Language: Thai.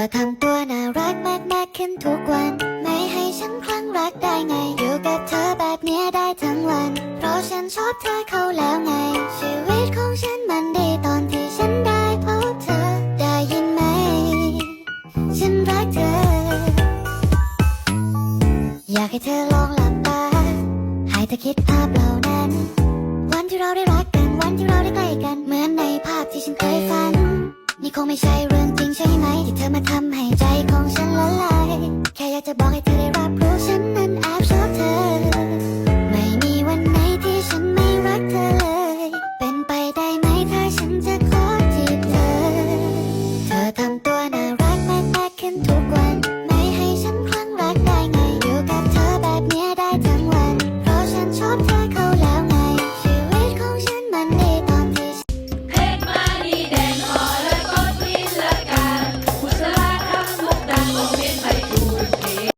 อทำตัวน่ารักมากมากขึ้นทุกวัน ไม่ให้ฉันคลั่งรักได้ไง อยู่กับเธอแบบเนี้ยได้ทั้งวัน เพราะฉันชอบเธอเขาแล้วไง ชีวิตของฉันมันดีตอนที่ฉันได้พบเธอ ได้ยินไหม ฉันรักเธอ อยากให้เธอลองหลับตา ให้เธอคิดภาพเหล่านั้น วันที่เราได้รักกัน วันที่เราได้ใกล้กัน เหมือนในภาพที่ฉันเคยฝัน นี่คงไม่ใช่เรื่องจริงใช่ไหม ทำให้ใจของฉันละลาย แค่อยากจะบอกให้เธอได้รับรู้ฉันนั้นอา